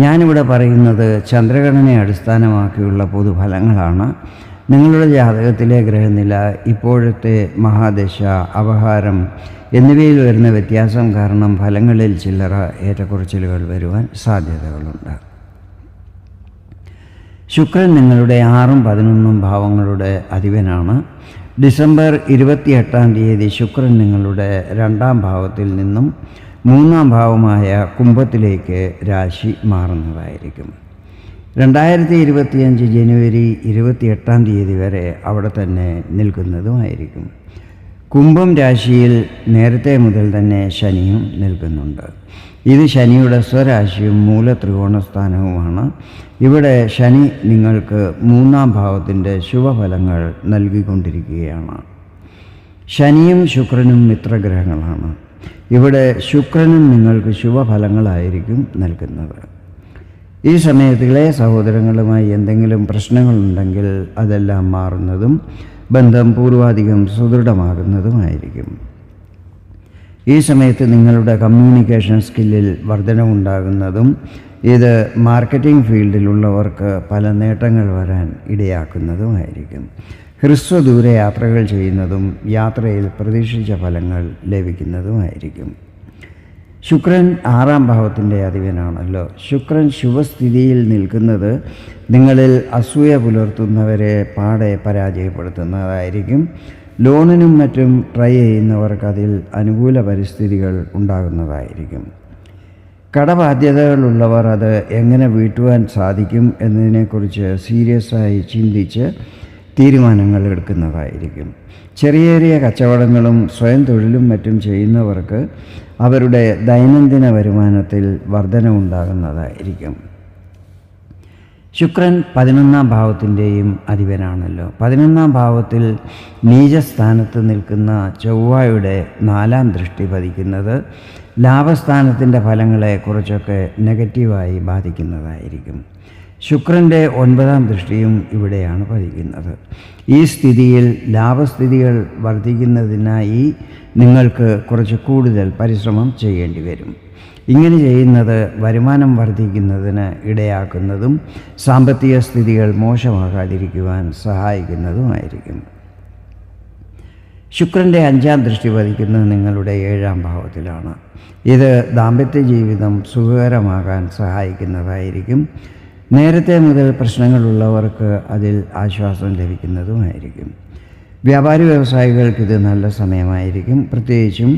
ഞാനിവിടെ പറയുന്നത് ചന്ദ്രഗണനെ അടിസ്ഥാനമാക്കിയുള്ള പൊതുഫലങ്ങളാണ്. നിങ്ങളുടെ ജാതകത്തിലെ ഗ്രഹനില ഇപ്പോഴത്തെ മഹാദശ അപഹാരം എന്നിവയിൽ വരുന്ന വ്യത്യാസം കാരണം ഫലങ്ങളിൽ ചില്ലറ ഏറ്റക്കുറച്ചിലുകൾ വരുവാൻ സാധ്യതകളുണ്ട്. ശുക്രൻ നിങ്ങളുടെ ആറും പതിനൊന്നും ഭാവങ്ങളുടെ അധിപനാണ്. ഡിസംബർ ഇരുപത്തിയെട്ടാം തീയതി ശുക്രൻ നിങ്ങളുടെ രണ്ടാം ഭാവത്തിൽ നിന്നും മൂന്നാം ഭാവമായ കുംഭത്തിലേക്ക് രാശി മാറുന്നതായിരിക്കും. രണ്ടായിരത്തി ഇരുപത്തിയഞ്ച് ജനുവരി ഇരുപത്തിയെട്ടാം തീയതി വരെ അവിടെ തന്നെ നിൽക്കുന്നതുമായിരിക്കും. കുംഭം രാശിയിൽ നേരത്തെ മുതൽ തന്നെ ശനിയും നിൽക്കുന്നുണ്ട്. ഇത് ശനിയുടെ സ്വരാശിയും മൂല ത്രികോണസ്ഥാനവുമാണ് ഇവിടെ ശനി നിങ്ങൾക്ക് മൂന്നാം ഭാവത്തിന്റെ ശുഭഫലങ്ങൾ നൽകിക്കൊണ്ടിരിക്കുകയാണ്. ശനിയും ശുക്രനും മിത്രഗ്രഹങ്ങളാണ്. ഇവിടെ ശുക്രനും നിങ്ങൾക്ക് ശുഭഫലങ്ങളായിരിക്കും നൽകുന്നത്. ഈ സമയത്ത് ഇളയ സഹോദരങ്ങളുമായി എന്തെങ്കിലും പ്രശ്നങ്ങളുണ്ടെങ്കിൽ അതെല്ലാം മാറുന്നതും ബന്ധം പൂർവാധികം സുദൃഢമാകുന്നതുമായിരിക്കും. ഈ സമയത്ത് നിങ്ങളുടെ കമ്മ്യൂണിക്കേഷൻ സ്കില്ലിൽ വർധനവുണ്ടാകുന്നതും ഇത് മാർക്കറ്റിംഗ് ഫീൽഡിലുള്ളവർക്ക് പല നേട്ടങ്ങൾ വരാൻ ഇടയാക്കുന്നതുമായിരിക്കും. ഹ്രസ്വദൂര യാത്രകൾ ചെയ്യുന്നതും യാത്രയിൽ പ്രതീക്ഷിച്ച ഫലങ്ങൾ ലഭിക്കുന്നതുമായിരിക്കും. ശുക്രൻ ആറാം ഭാവത്തിന്റെ അധിപനാണല്ലോ. ശുക്രൻ ശുഭസ്ഥിതിയിൽ നിൽക്കുന്നത് നിങ്ങളിൽ അസൂയ പുലർത്തുന്നവരെ പാടെ പരാജയപ്പെടുത്തുന്നതായിരിക്കും ലോണിനും മറ്റും ട്രൈ ചെയ്യുന്നവർക്ക് അതിൽ അനുകൂല പരിസ്ഥിതികൾ ഉണ്ടാകുന്നതായിരിക്കും. കടബാധ്യതകളുള്ളവർ അത് എങ്ങനെ വീട്ടുവാൻ സാധിക്കും എന്നതിനെക്കുറിച്ച് സീരിയസായി ചിന്തിച്ച് തീരുമാനങ്ങൾ എടുക്കുന്നതായിരിക്കും. ചെറിയ ചെറിയ കച്ചവടങ്ങളും സ്വയം തൊഴിലും മറ്റും ചെയ്യുന്നവർക്ക് അവരുടെ ദൈനംദിന വരുമാനത്തിൽ വർധനവുണ്ടാകുന്നതായിരിക്കും. ശുക്രൻ പതിനൊന്നാം ഭാവത്തിന്റെയും അധിപനാണല്ലോ. പതിനൊന്നാം ഭാവത്തിൽ നീചസ്ഥാനത്ത് നിൽക്കുന്ന ചൊവ്വായുടെ നാലാം ദൃഷ്ടി പതിക്കുന്നത് ലാഭസ്ഥാനത്തിന്റെ ഫലങ്ങളെ കുറച്ചൊക്കെ നെഗറ്റീവായി ബാധിക്കുന്നതായിരിക്കും. ശുക്രന്റെ ഒൻപതാം ദൃഷ്ടിയും ഇവിടെയാണ് പതിക്കുന്നത്. ഈ സ്ഥിതിയിൽ ലാഭസ്ഥിതികൾ വർദ്ധിക്കുന്നതിനായി നിങ്ങൾക്ക് കുറച്ച് കൂടുതൽ പരിശ്രമം ചെയ്യേണ്ടി വരും. ഇങ്ങനെ ചെയ്യുന്നത് വരുമാനം വർദ്ധിക്കുന്നതിന് ഇടയാക്കുന്നതും സാമ്പത്തിക സ്ഥിതികൾ മോശമാകാതിരിക്കുവാൻ സഹായിക്കുന്നതുമായിരിക്കും. ശുക്രന്റെ അഞ്ചാം ദൃഷ്ടി പതിക്കുന്നത് നിങ്ങളുടെ ഏഴാം ഭാവത്തിലാണ്. ഇത് ദാമ്പത്യ ജീവിതം സുഖകരമാകാൻ സഹായിക്കുന്നതായിരിക്കും. നേരത്തെ മുതൽ പ്രശ്നങ്ങളുള്ളവർക്ക് അതിൽ ആശ്വാസം ലഭിക്കുന്നതുമായിരിക്കും. വ്യാപാരി വ്യവസായികൾക്ക് ഇത് നല്ല സമയമായിരിക്കും. പ്രത്യേകിച്ചും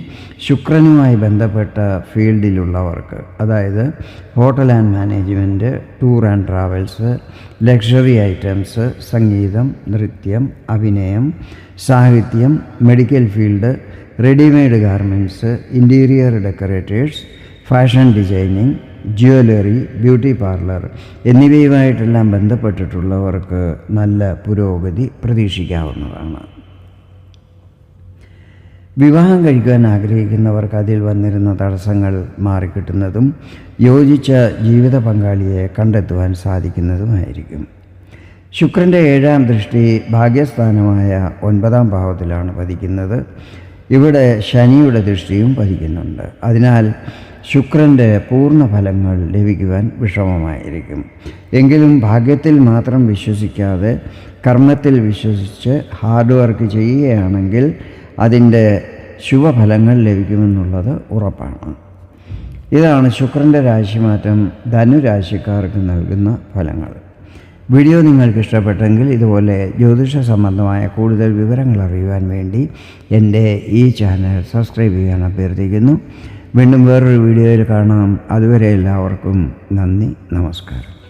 ശുക്രനുമായി ബന്ധപ്പെട്ട ഫീൽഡിലുള്ളവർക്ക് അതായത് hotel and management tour and travels luxury items സംഗീതം നൃത്യം അഭിനയം സാഹിത്യം medical field readymade garments interior decorators fashion designing jewellery beauty parlour എന്നിവയുമായിട്ടെല്ലാം ബന്ധപ്പെട്ടിട്ടുള്ളവർക്ക് നല്ല പുരോഗതി പ്രതീക്ഷിക്കാവുന്നതാണ്. വിവാഹം കഴിക്കാൻ ആഗ്രഹിക്കുന്നവർക്ക് അതിൽ വന്നിരുന്ന തടസ്സങ്ങൾ മാറിക്കിട്ടുന്നതും യോജിച്ച ജീവിത പങ്കാളിയെ കണ്ടെത്തുവാൻ സാധിക്കുന്നതുമായിരിക്കും. ശുക്രന്റെ ഏഴാം ദൃഷ്ടി ഭാഗ്യസ്ഥാനമായ ഒൻപതാം ഭാവത്തിലാണ് പതിക്കുന്നത്. ഇവിടെ ശനിയുടെ ദൃഷ്ടിയും പതിക്കുന്നുണ്ട്. അതിനാൽ ശുക്രന്റെ പൂർണ ഫലങ്ങൾ ലഭിക്കുവാൻ വിഷമമായിരിക്കും. എങ്കിലും ഭാഗ്യത്തിൽ മാത്രം വിശ്വസിക്കാതെ കർമ്മത്തിൽ വിശ്വസിച്ച് ഹാർഡ് വർക്ക് ചെയ്യുകയാണെങ്കിൽ അതിന്റെ ശുഭഫലങ്ങൾ ലഭിക്കുമെന്നുള്ളത് ഉറപ്പാണ്. ഇതാണ് ശുക്രന്റെ രാശിമാറ്റം ധനുരാശിക്കാർക്ക് നൽകുന്ന ഫലങ്ങൾ. വീഡിയോ നിങ്ങൾക്ക് ഇഷ്ടപ്പെട്ടെങ്കിൽ ഇതുപോലെ ജ്യോതിഷ സംബന്ധമായ കൂടുതൽ വിവരങ്ങൾ അറിയുവാൻ വേണ്ടി എന്റെ ഈ ചാനൽ സബ്സ്ക്രൈബ് ചെയ്യാൻ അഭ്യർത്ഥിക്കുന്നു. വീണ്ടും വേറൊരു വീഡിയോയിൽ കാണാം. അതുവരെ എല്ലാവർക്കും നന്ദി നമസ്കാരം.